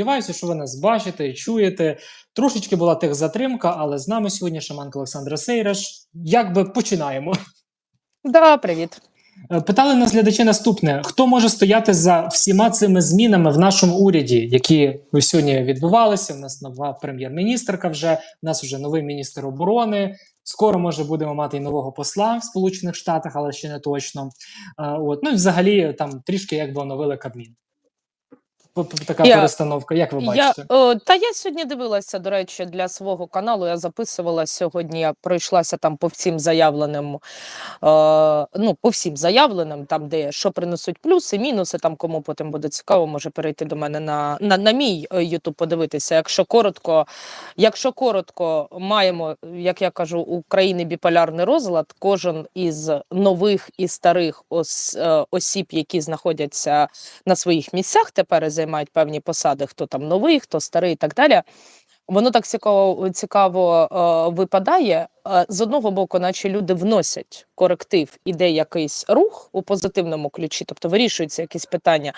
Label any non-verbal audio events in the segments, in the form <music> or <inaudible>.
сподіваюся, що ви нас бачите і чуєте. Трошечки була тих затримка, але з нами сьогодні шаманка Олександра Сейраш. Якби починаємо. Да, привіт. Е, Питали нас глядачі наступне: хто може стояти за всіма цими змінами в нашому уряді, які сьогодні відбувалися? У нас нова прем'єр-міністрка. Вже у нас вже новий міністр оборони. Скоро може будемо мати і нового посла в Сполучених Штатах, але ще не точно. Е, От ну і взагалі там трішки якби оновили Кабмін. Така Я- перестановка. Як ви Я, о, та я сьогодні дивилася, до речі, для свого каналу. Я записувала сьогодні, я пройшлася там по всім заявленим, е, ну, по всім заявленим, там, де що принесуть плюси, мінуси, там кому потім буде цікаво, може перейти до мене на, на, на мій Ютуб подивитися. Якщо коротко, якщо коротко, маємо, як я кажу, у країни біполярний розлад, кожен із нових і старих ос, е, осіб, які знаходяться на своїх місцях тепер займають певні посади, хто там новий, хто старий і так далі. Воно так цікаво, цікаво е, випадає. Е, з одного боку, наче люди вносять коректив, іде якийсь рух у позитивному ключі, тобто вирішуються якісь питання.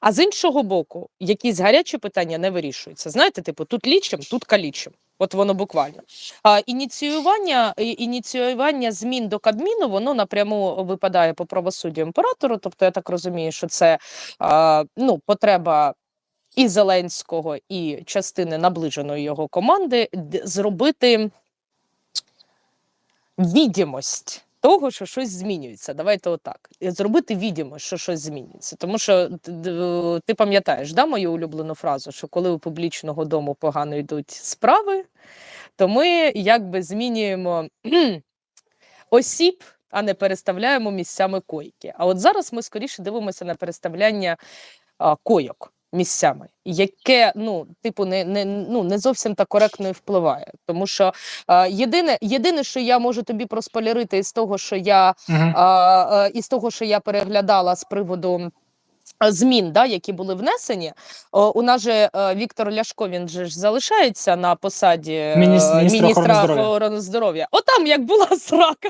А з іншого боку, якісь гарячі питання не вирішуються. Знаєте, типу, тут лічим, тут калічим. От воно буквально. А ініціювання, ініціювання змін до Кабміну, воно напряму випадає по правосуддю імператору. Тобто, я так розумію, що це а, ну, потреба і Зеленського, і частини наближеної його команди зробити відомость того, що щось змінюється. Давайте отак. Зробити відомость, що щось змінюється. Тому що д- ти пам'ятаєш да, мою улюблену фразу, що коли у публічного дому погано йдуть справи, то ми якби змінюємо <clears throat> осіб, а не переставляємо місцями койки. А от зараз ми скоріше дивимося на переставляння а, койок місцями, яке ну, типу, не, не, ну, не зовсім так коректно і впливає. Тому що а, єдине, єдине, що я можу тобі проспойлерити із того, що я а, а, із того, що я переглядала з приводу. Змін, да, які були внесені, О, у нас же е, Віктор Ляшко він же ж залишається на посаді е, Мініс- міністра охорони здоров'я. здоров'я. Отам як була срака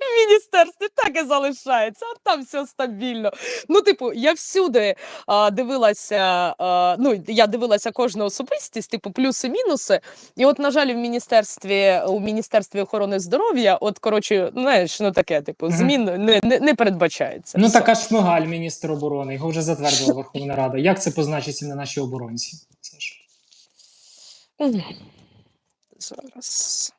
в міністерстві, так і залишається, а там все стабільно. Ну, типу, я всюди а, дивилася, а, ну я дивилася кожну особистість, типу, плюси-мінуси. І от, на жаль, в міністерстві у міністерстві охорони здоров'я, от коротше, знаєш, ну таке, типу, змін не, не, не передбачається. Ну Все. така Шмигаль, міністр оборони. Його вже затвердила Верховна Рада. Як це позначиться на нашій оборонці? Зараз.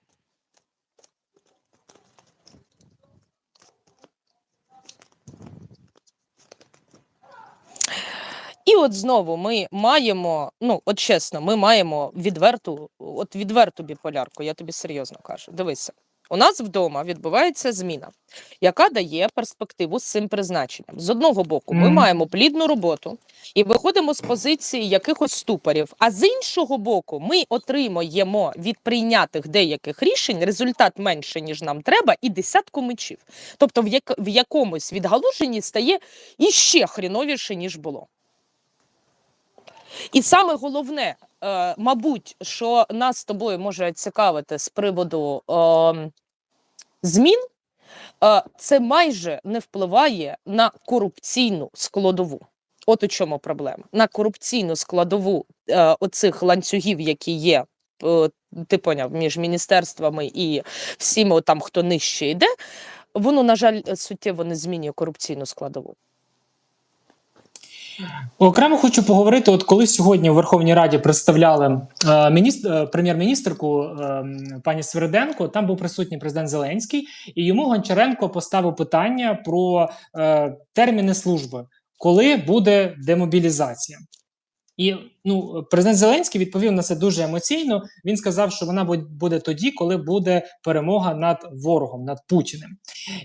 І от знову ми маємо, ну от чесно, ми маємо відверту, от відверту біполярку, я тобі серйозно кажу. Дивися, у нас вдома відбувається зміна, яка дає перспективу з цим призначенням. З одного боку, ми Мгм. маємо плідну роботу і виходимо з позиції якихось ступорів. А з іншого боку, ми отримуємо від прийнятих деяких рішень результат менше, ніж нам треба, і десятку мечів. Тобто, в, як, в якомусь відгалуженні стає іще хріновіше, ніж було. І саме головне, е, мабуть, що нас з тобою може цікавити з приводу е, змін, е, це майже не впливає на корупційну складову. От у чому проблема. На корупційну складову е, оцих ланцюгів, які є, е, ти поняв, між міністерствами і всіма там, хто нижче йде, воно, на жаль, суттєво не змінює корупційну складову. Окремо хочу поговорити. От коли сьогодні у Верховній Раді представляли е, міністр, е, прем'єр-міністрку е, пані Свериденко, там був присутній президент Зеленський, і йому Гончаренко поставив питання про е, терміни служби, коли буде демобілізація. І ну, президент Зеленський відповів на це дуже емоційно. Він сказав, що вона буде тоді, коли буде перемога над ворогом, над Путіним.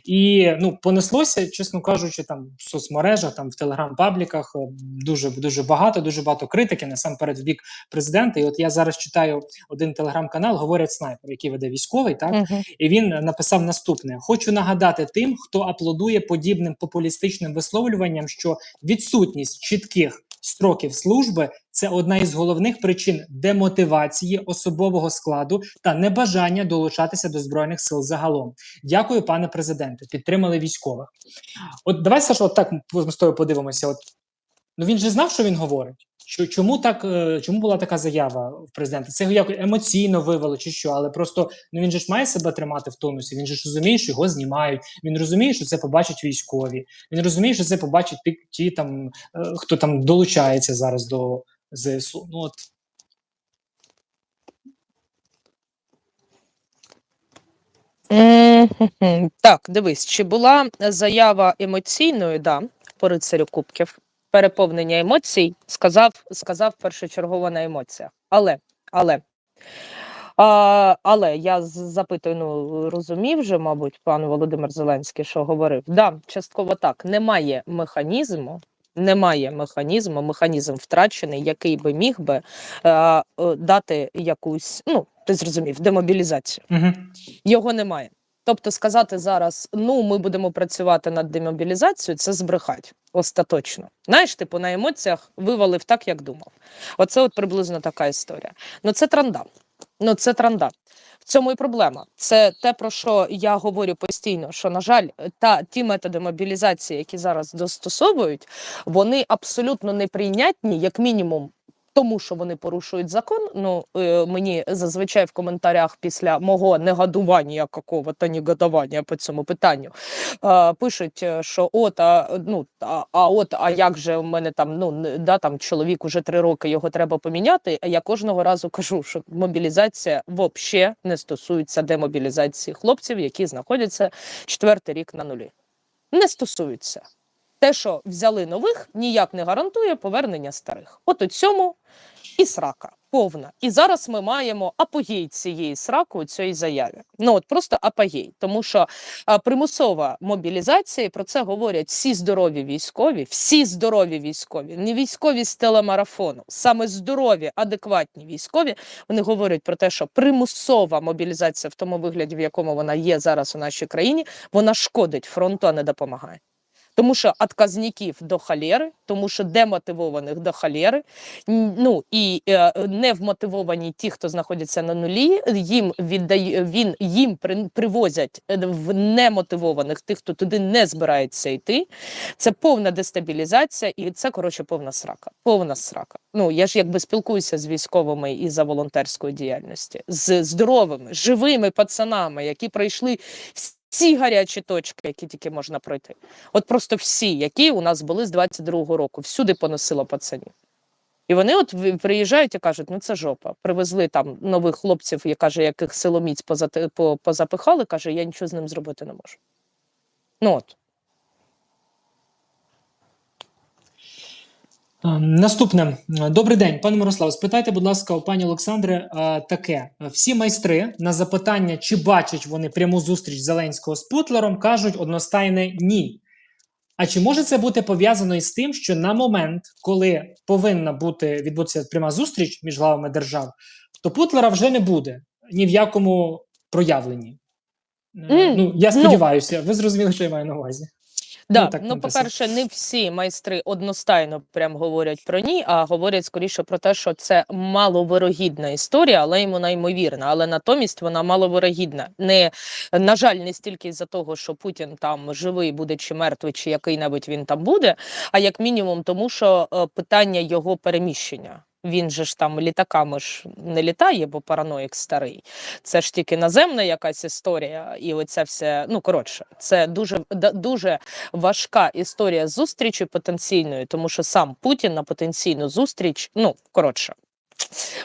І ну понеслося, чесно кажучи, там в соцмережах, там в телеграм-пабліках е, дуже дуже багато, дуже багато критики насамперед в бік президента. І от я зараз читаю один телеграм-канал, говорять снайпер, який веде військовий, так Мгм. і він написав наступне: хочу нагадати тим, хто аплодує подібним популістичним висловлюванням, що відсутність чітких строків служби це одна із головних причин демотивації особового складу та небажання долучатися до збройних сил загалом. Дякую, пане президенте. Підтримали військових. От давай Саша, от так ми з тобою подивимося. От ну він же знав, що він говорить. Чому так? е, Чому була така заява в президента? Це його як емоційно вивело, чи що? Але просто ну він же ж має себе тримати в тонусі. Він же ж розуміє, що його знімають. Він розуміє, що це побачать військові. Він розуміє, що це побачать ті, там, е, хто там долучається зараз до ЗСУ. Ну от. Так, дивись, чи була заява емоційною, да, по рицарю Кубків. Переповнення емоцій сказав, сказав першочергово на емоціях. Але, але, а, але я запитую, ну розумів же, мабуть, пан Володимир Зеленський, що говорив. Да, частково так. Немає механізму, немає механізму, механізм втрачений, який би міг би е, е, дати якусь, ну, ти зрозумів, демобілізацію угу. його немає. Тобто сказати зараз, ну ми будемо працювати над демобілізацією, це збрехать остаточно. Знаєш, типу на емоціях вивалив так, як думав. Оце от приблизно така історія. Ну це транда. Ну це транда. В цьому і проблема. Це те, про що я говорю постійно. Що, на жаль, та ті методи мобілізації, які зараз застосовують, вони абсолютно неприйнятні, як мінімум. Тому що вони порушують закон. Ну е, мені зазвичай в коментарях після мого негодування какого-то негодування по цьому питанню е, пишуть, е, що от а, ну а, а от, а як же в мене там ну да там чоловік уже три роки його треба поміняти. А я кожного разу кажу, що мобілізація взагалі не стосується демобілізації хлопців, які знаходяться четвертий рік на нулі. Не стосується. Те, що взяли нових, ніяк не гарантує повернення старих. От у цьому і срака повна. І зараз ми маємо апогей цієї сраки у цій заяві. Ну от просто апогей, тому що а, примусова мобілізація, про це говорять всі здорові військові, всі здорові військові, не військові з телемарафону, саме здорові, адекватні військові. Вони говорять про те, що примусова мобілізація в тому вигляді, в якому вона є зараз у нашій країні, вона шкодить фронту, а не допомагає. Тому що отказників до халери, тому що демотивованих до халери, ну і е, невмотивовані ті, хто знаходяться на нулі, їм віддає він їм при, привозять е, в немотивованих тих, хто туди не збирається йти. Це повна дестабілізація, і це коротше повна срака. Повна срака. Ну я ж якби спілкуюся з військовими і за волонтерською діяльністю, з здоровими, живими пацанами, які пройшли всі гарячі точки, які тільки можна пройти. От просто всі, які у нас були з 22-го року, всюди поносило пацанів. І вони от приїжджають і кажуть, ну це жопа. Привезли там нових хлопців, я каже, яких силоміць позапихали, каже, я нічого з ним зробити не можу. Ну от. Наступне добрий день, пане Мирослав. Спитайте, будь ласка, у пані Олександри е, таке: всі майстри на запитання, чи бачать вони пряму зустріч Зеленського з Путлером, кажуть одностайне ні. А чи може це бути пов'язано із тим, що на момент, коли повинна бути відбутися пряма зустріч між главами держав, то Путлера вже не буде ні в якому проявленні? Мгм. Ну я Ну. сподіваюся, ви зрозуміли, що я маю на увазі. Да, так ну, по-перше, не всі майстри одностайно прям говорять про ні, а говорять скоріше про те, що це маловирогідна історія, але йому неймовірна. Але натомість вона маловирогідна. Не на жаль, не стільки з-за того, що Путін там живий буде чи мертвий, чи який-небудь він там буде, а як мінімум, тому що е, питання його переміщення. Він же ж там літаками ж не літає, бо параноїк старий. Це ж тільки наземна якась історія, і оця вся, ну коротше, це дуже дуже важка історія зустрічі потенційної, тому що сам Путін на потенційну зустріч, ну коротше.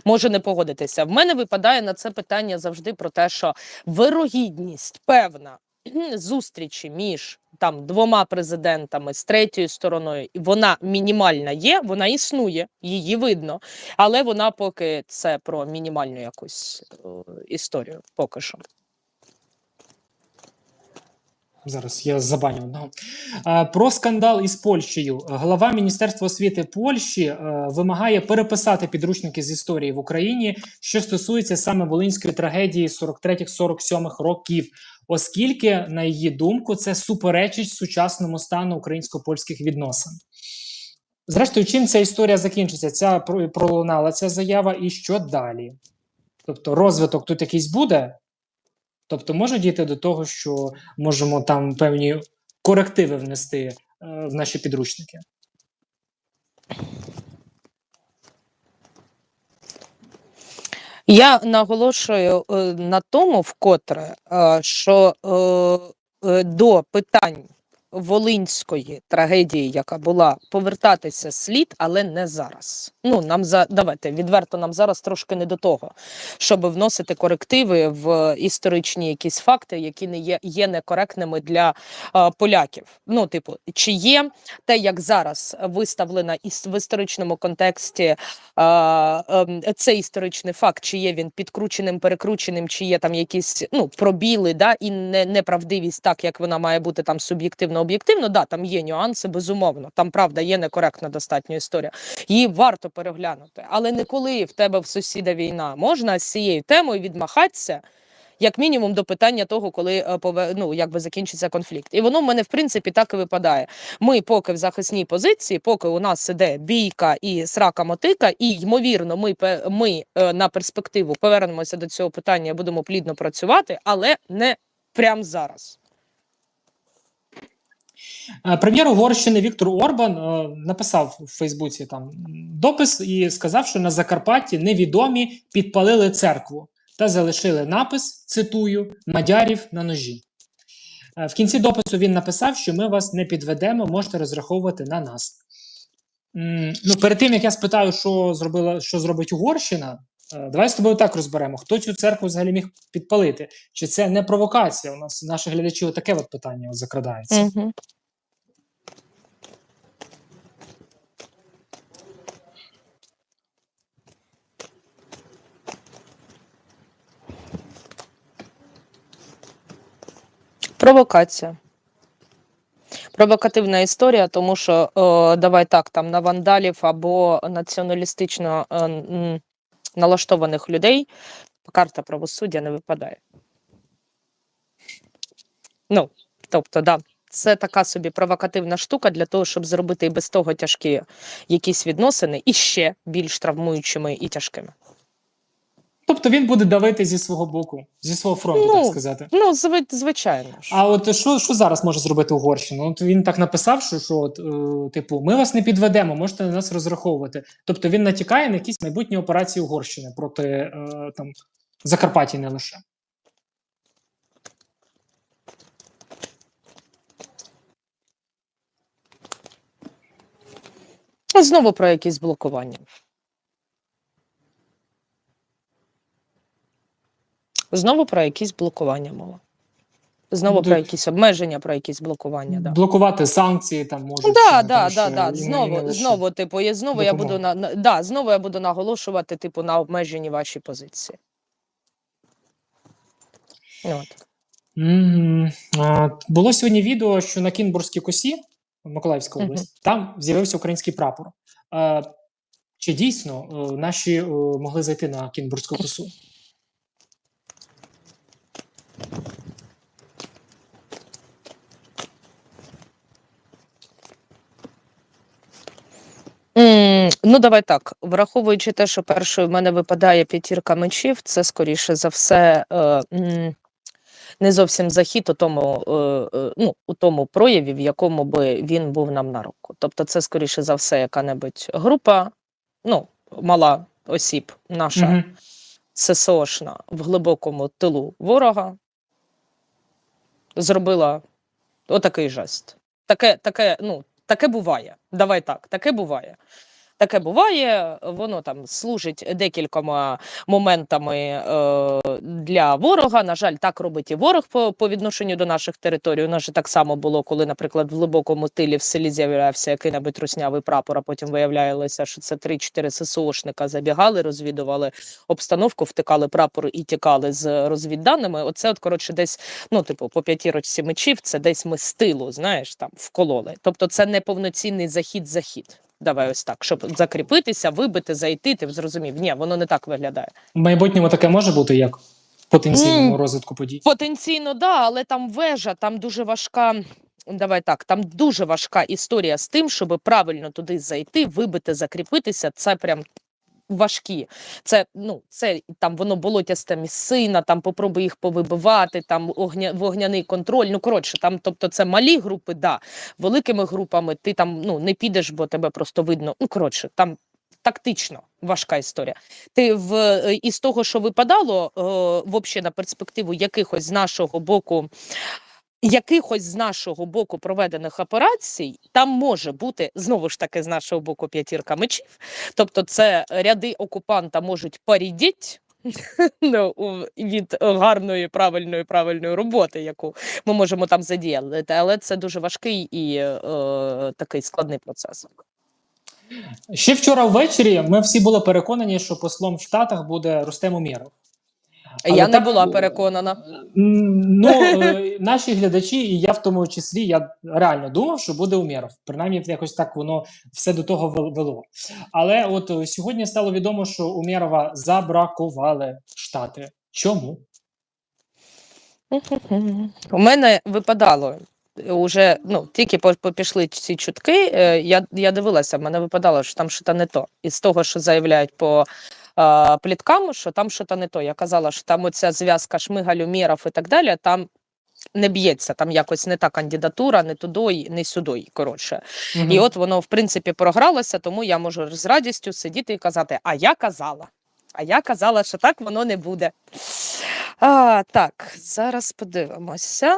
Може не погодитися. В мене випадає на це питання завжди про те, що вирогідність певна зустрічі між там двома президентами з третьою стороною, вона мінімальна є, вона існує, її видно, але вона поки це про мінімальну якусь е, історію. Поки що. Зараз я забаню одного. Е, Про скандал із Польщею. Глава Міністерства освіти Польщі е, вимагає переписати підручники з історії в Україні, що стосується саме волинської трагедії 43-47 років, оскільки, на її думку, це суперечить сучасному стану українсько-польських відносин. Зрештою, чим ця історія закінчиться? Ця пролунала ця заява, і що далі? Тобто, розвиток тут якийсь буде. Тобто може дійти до того, що можемо там певні корективи внести е, в наші підручники. Я наголошую е, на тому, вкотре, е, що до питань Волинської трагедії, яка була, повертатися слід, але не зараз. Ну нам за давайте відверто нам зараз трошки не до того, щоб вносити корективи в історичні якісь факти, які не є, є некоректними для е, поляків. Ну, типу, чи є те, як зараз виставлена іс- в історичному контексті а, ем, цей історичний факт, чи є він підкрученим, перекрученим, чи є там якісь ну, пробіли, да, і не, неправдивість, так як вона має бути там суб'єктивно об'єктивно. Да, там є нюанси, безумовно. Там правда є некоректна достатньо історія. Її варто переглянути. Але не коли в тебе в сусіда війна, можна з цією темою відмахатися. Як мінімум до питання того, коли е, ну, якби закінчиться конфлікт, і воно в мене в принципі так і випадає. Ми поки в захисній позиції, поки у нас іде бійка і срака мотика, і ймовірно, ми ми е, на перспективу повернемося до цього питання, будемо плідно працювати, але не прямо зараз. Е, Прем'єр Угорщини Віктор Орбан е, написав у Фейсбуці там допис і сказав, що на Закарпатті невідомі підпалили церкву та залишили напис, цитую, мадярів на ножі. Е, В кінці допису він написав, що ми вас не підведемо, можете розраховувати на нас. Ну, перед тим як я спитаю, що зробила, що зробить Угорщина, давай з тобою так розберемо, хто цю церкву взагалі міг підпалити? Чи це не провокація? У нас наші глядачі отаке от питання закрадається. Угу. Провокація. Провокативна історія, тому що е, давай так, там на вандалів або націоналістично е, м, налаштованих людей карта правосуддя не випадає. Ну, тобто, да, це така собі провокативна штука для того, щоб зробити і без того тяжкі якісь відносини і ще більш травмуючими і тяжкими. Тобто він буде давити зі свого боку, зі свого фронту, Ну, так сказати. Ну, зви- звичайно. А от що, що зараз може зробити Угорщина? От він так написав, що, що от, е, типу, ми вас не підведемо, можете на нас розраховувати. Тобто він натякає на якісь майбутні операції Угорщини проти е, там Закарпаття не лише. Знову про якісь блокування. Знову про якісь блокування мова. Знову про якісь обмеження, про якісь блокування. Да. Блокувати санкції там можуть. Да, да, да, да. Знову, знову, типу, я знову я буду на, на да, знову я буду наголошувати, типу, на обмеженні ваші позиції. От. Мгм. А, Було сьогодні відео, що на Кінбурзькій косі, Миколаївська область, там з'явився український прапор. Чи дійсно е, наші е, могли зайти на Кінбурзьку косу? Ну, давай так. Враховуючи те, що першою в мене випадає п'ятірка мечів, це скоріше за все е, не зовсім захід у тому, е, е, ну, у тому прояві, в якому би він був нам на руку. Тобто, це скоріше за все яка-небудь група, ну, мала осіб, наша Мгм. ССОшна в глибокому тилу ворога зробила отакий жест. Таке, таке, ну, таке буває. Давай так, таке буває. Таке буває, воно там служить декількома моментами е, для ворога. На жаль, так робить і ворог по, по відношенню до наших територій. У нас же так само було, коли, наприклад, в глибокому тилі в селі з'являвся який-небудь руснявий прапор, а потім виявлялося, що це 3-4 ССОшника забігали, розвідували обстановку, втикали прапор і тікали з розвідданими. Оце, от, коротше, десь, ну, типу, по п'ятірочці мечів, це десь ми з тилу, знаєш, там вкололи. Тобто, це не повноцінний захід-захід. Давай ось так, щоб закріпитися, вибити, зайти, ти зрозумів. Ні, воно не так виглядає. В майбутньому таке може бути як потенційному розвитку подій. Потенційно, да, але там вежа, там дуже важка. Давай так, там дуже важка історія з тим, щоб правильно туди зайти, вибити, закріпитися. Це прям важкі. Це ну це там воно болотяста місцина, там попробуй їх повибивати, там огня, вогняний контроль. Ну коротше, там, тобто, це малі групи, да. Великими групами ти там ну не підеш, бо тебе просто видно. Ну коротше, там тактично важка історія. Ти в е, із того, що випадало, е, взагалі на перспективу якихось з нашого боку. Якихось з нашого боку проведених операцій там може бути знову ж таки з нашого боку п'ятірка мечів. Тобто, це ряди окупанта можуть порідіти <laughs> ну, від гарної, правильної, правильної роботи, яку ми можемо там задіяти, але це дуже важкий і е, такий складний процес. Ще вчора ввечері ми всі були переконані, що послом в Штатах буде Рустем Умєров. Але Я не так, була е, переконана. Ну, е, <laughs> наші глядачі, і я в тому числі, я реально думав, що буде Умєров. Принаймні, якось так воно все до того вело. Але от е, сьогодні стало відомо, що Умєрова забракували Штати. Чому? У мене випадало. Уже ну тільки пішли ці чутки. е, Я, я дивилася, в мене випадало, що там щось не то. Із того, що заявляють по е, пліткам, що там щось не то. Я казала, що там оця зв'язка Шмигаль, Умєров і так далі, там не б'ється, там якось не та кандидатура, не туди, не сюди. Коротше. І от воно, в принципі, програлося, тому я можу з радістю сидіти і казати: А я казала. А я казала, що так воно не буде. А, так, зараз подивимося.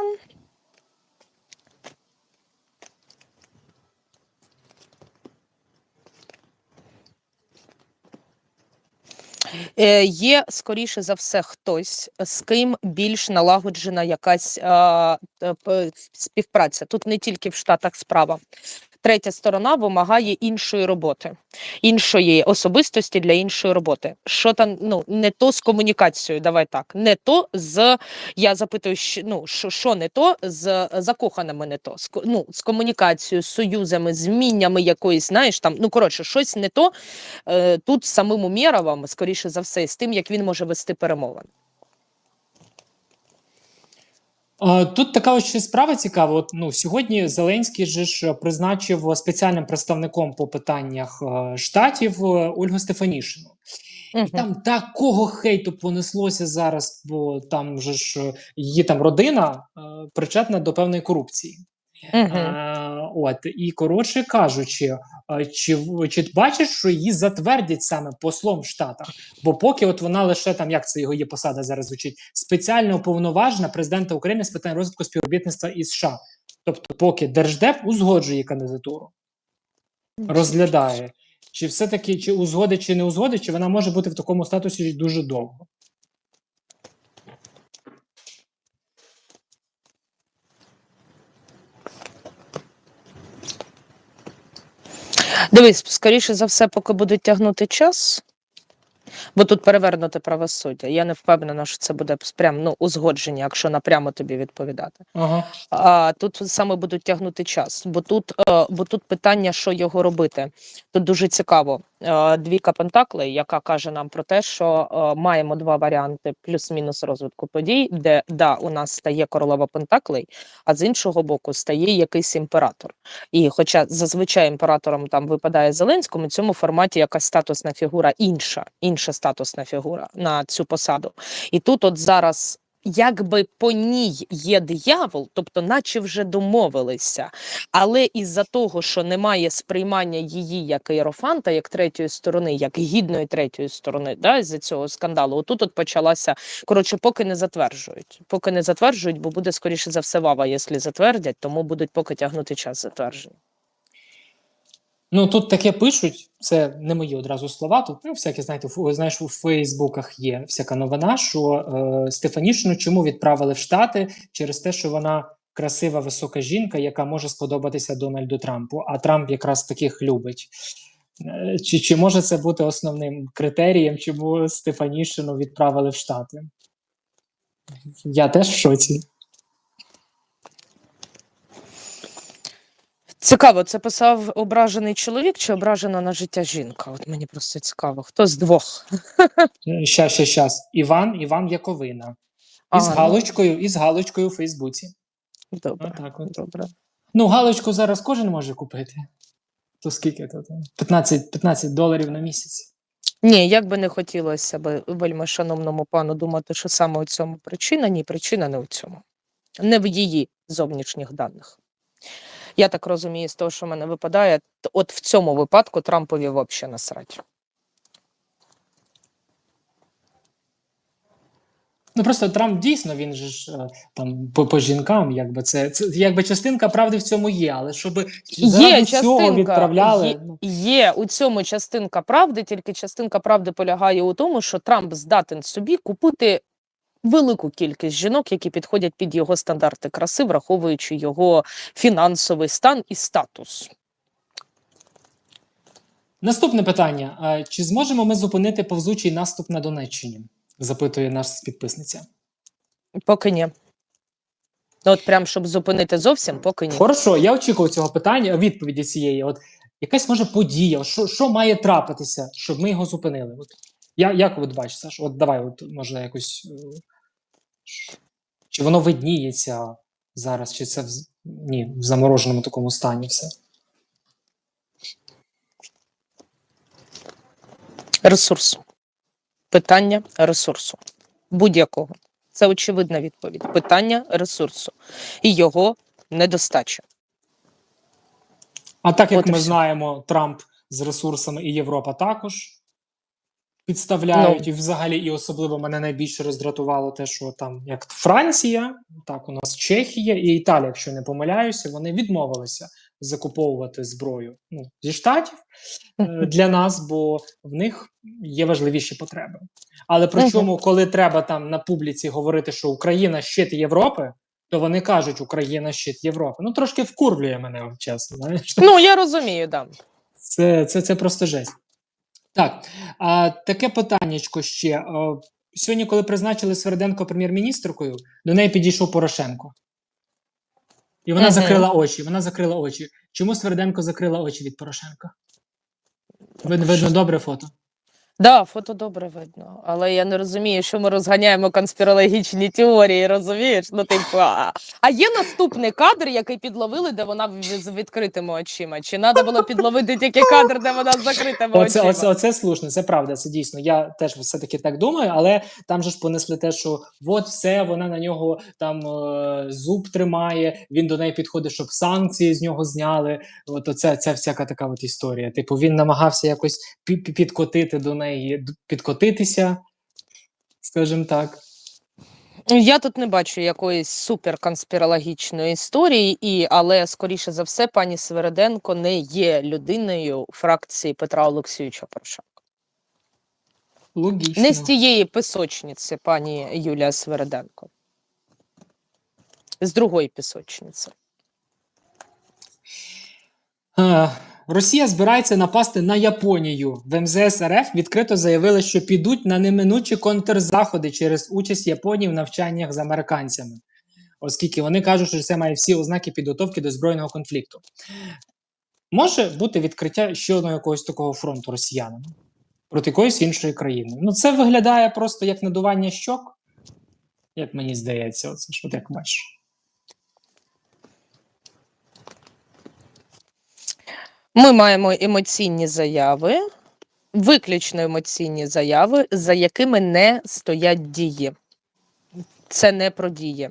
Є, скоріше за все, хтось, з ким більш налагоджена якась е, співпраця. Тут не тільки в Штатах справа. Третя сторона вимагає іншої роботи, іншої особистості для іншої роботи. Що там ну не то з комунікацією, давай так, не то з я запитую, ну що, що не то з закоханими, не то з ну, з комунікацією, з союзами, з вміннями якоїсь, знаєш там. Ну коротше, щось не то е, тут з самим Умєровим, скоріше за все, з тим, як він може вести перемовини. А, Тут така ось ще справа цікава. От, ну, сьогодні Зеленський же ж призначив спеціальним представником по питаннях е, штатів е, Ольгу Стефанішину. І там такого хейту понеслося зараз, бо там же ж е, її там родина е, причетна до певної корупції. Е, от і коротше кажучи, е, чи чи бачиш, що її затвердять саме послом в Штатах? Бо поки от вона лише там, як це його є посада зараз звучить, спеціально уповноважена президента України з питань розвитку співробітництва із США. Тобто, поки держдеп узгоджує кандидатуру, розглядає, чи все-таки чи узгодить, чи не узгодить, чи вона може бути в такому статусі дуже довго. Дивись, скоріше за все, поки будуть тягнути час, бо тут перевернуте правосуддя. Я не впевнена, що це буде прям ну, узгодження, якщо напрямо тобі відповідати. Ага. А тут саме будуть тягнути час, бо тут, е, бо тут питання, що його робити. Тут дуже цікаво. Е, Двійка Пентаклей, яка каже нам про те, що е, маємо два варіанти плюс-мінус розвитку подій, де да, у нас стає королева Пентаклей, а з іншого боку стає якийсь імператор. І хоча зазвичай імператором там випадає Зеленському, в цьому форматі якась статусна фігура інша, інша статусна фігура на цю посаду. І тут, от зараз, якби по ній є диявол, тобто, наче вже домовилися, але із-за того, що немає сприймання її як іерофанта, як третьої сторони, як гідної третьої сторони, да, з цього скандалу, отут от почалася. Коротше, поки не затверджують. Поки не затверджують, бо буде скоріше за все вава, якщо затвердять, тому будуть поки тягнути час затвердження. Ну тут таке пишуть, це не мої одразу слова. Тут ну, всякі знаєте, знаєш, у Фейсбуках є всяка новина, що е, Стефанішину чому відправили в Штати через те, що вона красива висока жінка, яка може сподобатися Дональду Трампу. А Трамп якраз таких любить. Е, Чи, чи може це бути основним критерієм, чому Стефанішину відправили в Штати? Я теж в шоці. Цікаво, це писав ображений чоловік чи ображена на життя жінка? От мені просто цікаво. Хто з двох? Е, Щас, щас, щас. Іван, Іван Яковина. Із А, ну. галочкою, із галочкою у Фейсбуці. Добре, Отак от. добре. Ну, галочку зараз кожен може купити. То скільки то там? 15, 15 доларів на місяць. Ні, як би не хотілося б вельми шановному пану думати, що саме у цьому причина, ні, причина не у цьому, не в її зовнішніх даних. Я так розумію, з того, що в мене випадає, от в цьому випадку Трампові взагалі насрать. Ну просто Трамп дійсно він же ж е, там по, по жінкам, якби це це якби частинка правди в цьому є, але щоб є цього відправляли є, ну. є у цьому частинка правди, тільки частинка правди полягає у тому, що Трамп здатен собі купити велику кількість жінок, які підходять під його стандарти краси, враховуючи його фінансовий стан і статус. Наступне питання: чи зможемо ми зупинити повзучий наступ на Донеччині? запитує наш підписниця. Поки ні. Ну, От прям щоб зупинити зовсім, поки ні. Хорошо, я очікував цього питання, відповіді цієї. От якась може подія, що, що має трапитися, щоб ми його зупинили? От, я, як от бачиш, Саш? От давай, от може якось. Чи воно видніється зараз, чи це в, ні, в замороженому такому стані все? Ресурс. Питання ресурсу. Будь-якого. Це очевидна відповідь. Питання ресурсу. І його недостача. А так як От ми все. знаємо, Трамп з ресурсами і Європа також підставляють, Ну. і взагалі, і особливо мене найбільше роздратувало те, що там як Франція, так у нас Чехія і Італія, якщо не помиляюся, вони відмовилися закуповувати зброю ну, зі штатів е, для нас, бо в них є важливіші потреби. Але причому, коли треба там на публіці говорити, що Україна щит Європи, то вони кажуть, Україна щит Європи. Ну трошки вкурвлює мене, чесно. Ну, я розумію, да. Це, це, це просто жесть. Так, а, таке питаннячко ще. А, сьогодні, коли призначили Сверденко прем'єр-міністркою, до неї підійшов Порошенко. І вона Мгм. закрила очі. Вона закрила очі. Чому Сверденко закрила очі від Порошенка? Видно, видно добре фото. Да, фото добре видно, але я не розумію, що ми розганяємо конспірологічні теорії, розумієш? Ну, типу, а, а є наступний кадр, який підловили, де вона в- з відкритими очима. Чи треба було підловити тільки кадр, де вона з закритими Оце, очима? оце, оце слушно, це правда, це дійсно. Я теж все-таки так думаю, але там же ж понесли те, що от все, вона на нього там е, зуб тримає, він до неї підходить, щоб санкції з нього зняли. От оце, це всяка така от історія. Типу, він намагався якось пі- пі- підкотити до неї, підкотитися, скажімо так. Я тут не бачу якоїсь суперконспірологічної історії, і, але, скоріше за все, пані Свереденко не є людиною фракції Петра Олексійовича Порошенка. Логічно. Не з тієї пісочниці, пані Юлія Свереденко. З другої пісочниці. Росія збирається напасти на Японію. В МЗС РФ відкрито заявили, що підуть на неминучі контрзаходи через участь Японії в навчаннях з американцями, оскільки вони кажуть, що це має всі ознаки підготовки до збройного конфлікту. Може бути відкриття ще одного якогось такого фронту росіянам проти якоїсь іншої країни. Ну, це виглядає просто як надування щок, як мені здається, оце ж от як бачиш. Ми маємо емоційні заяви, виключно емоційні заяви, за якими не стоять дії. Це не про дії.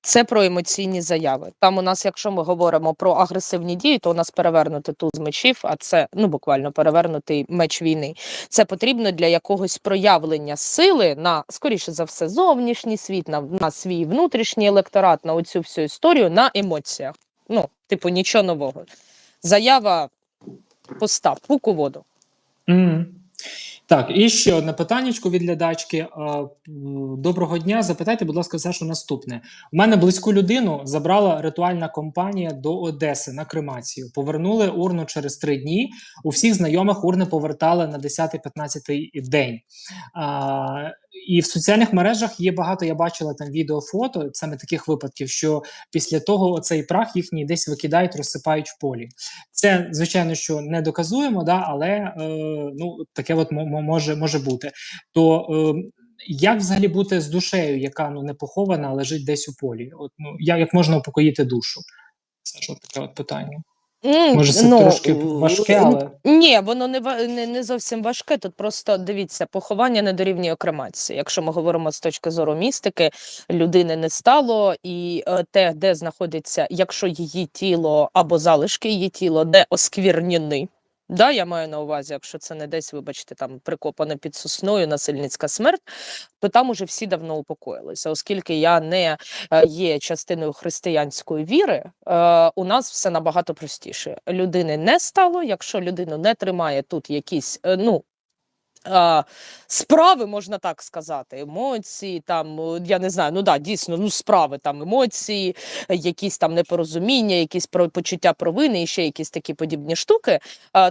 Це про емоційні заяви. Там у нас, якщо ми говоримо про агресивні дії, то у нас перевернути туз мечів, а це ну буквально перевернутий меч війни. Це потрібно для якогось проявлення сили на скоріше за все зовнішній світ, на, на свій внутрішній електорат, на оцю всю історію на емоціях. Ну, типу, нічого нового. Заява пуста, пук у воду. Мгм. Так, і ще одне питаннячко від глядачки. Доброго дня. Запитайте, будь ласка, Сашу, наступне. У мене близьку людину забрала ритуальна компанія до Одеси на кремацію. Повернули урну через три дні. У всіх знайомих урни повертали на 10-15 день. І в соціальних мережах є багато. Я бачила там відео, фото саме таких випадків, що після того цей прах їхній десь викидають, розсипають в полі. Це звичайно, що не доказуємо, да, але е, ну таке от мо- мо- може, може бути. То е, як взагалі бути з душею, яка ну не похована, а лежить десь у полі? От ну як можна упокоїти душу? Це ж от таке от питання. М, Може, це трошки важке, але Ні, воно не, ва- не, не зовсім важке. Тут просто дивіться, поховання не дорівнює кремації. Якщо ми говоримо з точки зору містики, людини не стало, і е, те, де знаходиться, якщо її тіло або залишки її тіла, де осквірнені, Да, я маю на увазі, якщо це не десь, вибачте, там прикопана під сосною, насильницька смерть, то там уже всі давно упокоїлися. Оскільки я не е, є частиною християнської віри, е, у нас все набагато простіше. Людини не стало, якщо людину не тримає тут якісь, е, ну. Справи можна так сказати, емоції, там е, я не знаю, ну да, дійсно, ну справи там емоції, якісь там непорозуміння, якісь почуття провини і ще якісь такі подібні штуки.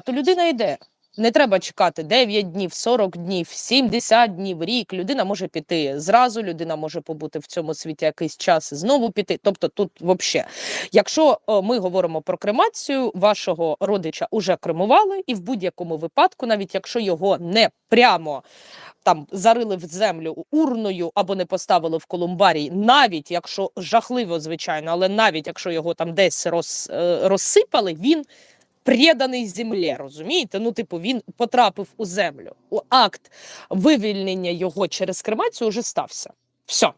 то людина йде. Не треба чекати 9 днів, 40 днів, 70 днів, рік. Людина може піти зразу, людина може побути в цьому світі якийсь час і знову піти. Тобто, тут взагалі, якщо ми говоримо про кремацію, вашого родича уже кремували, і в будь-якому випадку, навіть якщо його не прямо там зарили в землю урною або не поставили в колумбарій, навіть якщо жахливо, звичайно, але навіть якщо його там десь роз, е, розсипали, він преданий землі, розумієте? Ну, типу, він потрапив у землю. У акт вивільнення його через кремацію вже стався. Все.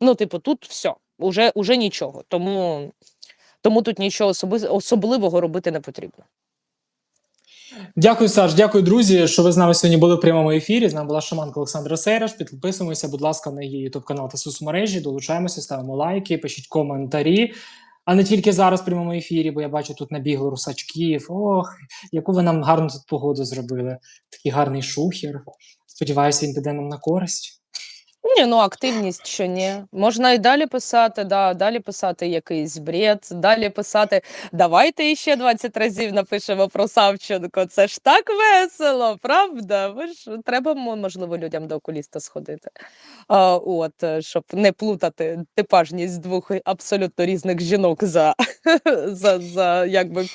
Ну, типу, тут все, уже, уже нічого. Тому, тому тут нічого особливого робити не потрібно. Дякую, Саш. Дякую, друзі, що ви з нами сьогодні були в прямому ефірі. З нами була шаманка Олександра Сейраш. Підписуємося, будь ласка, на її ютуб канал та соцмережі. Долучаємося, ставимо лайки, пишіть коментарі. А не тільки зараз в прямому ефірі, бо я бачу тут набігли русачків. Ох, яку ви нам гарну тут погоду зробили. Такий гарний шухер. Сподіваюся, він піде нам на користь. Ні, ну активність що ні. Можна і далі писати, да, далі писати якийсь бред, далі писати давайте іще 20 разів напишемо про Савченко. Це ж так весело, правда? Ви ж треба, можливо, людям до окуліста сходити. А, от, щоб не плутати типажність двох абсолютно різних жінок за, <laughs> за, за якби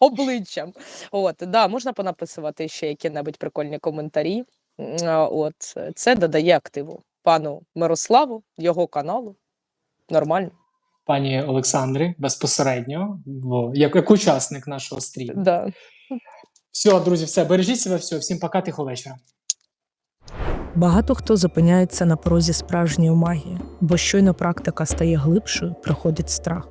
обличчям. От, да, можна понаписувати ще які-небудь прикольні коментарі. От, це додає активу пану Мирославу, його каналу. Нормально. Пані Олександри, безпосередньо, бо як, як учасник нашого стріму. Да. Все, друзі, все, бережіть себе, все, всім пока, тихо вечора. Багато хто зупиняється на порозі справжньої магії, бо щойно практика стає глибшою, приходить страх.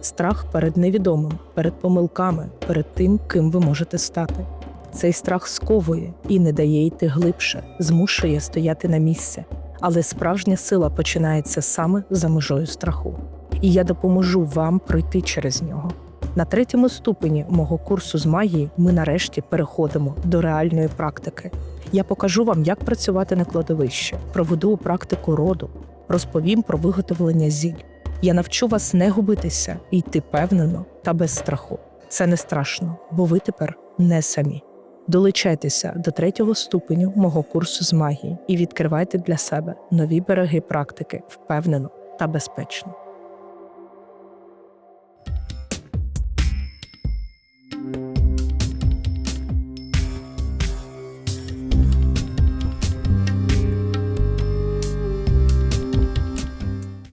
Страх перед невідомим, перед помилками, перед тим, ким ви можете стати. Цей страх сковує і не дає йти глибше, змушує стояти на місці. Але справжня сила починається саме за межою страху. І я допоможу вам пройти через нього. На третьому ступені мого курсу з магії ми нарешті переходимо до реальної практики. Я покажу вам, як працювати на кладовищі, проведу практику роду, розповім про виготовлення зіль. Я навчу вас не губитися і йти впевнено та без страху. Це не страшно, бо ви тепер не самі. Долучайтеся до третього ступеню мого курсу з магії і відкривайте для себе нові береги практики впевнено та безпечно.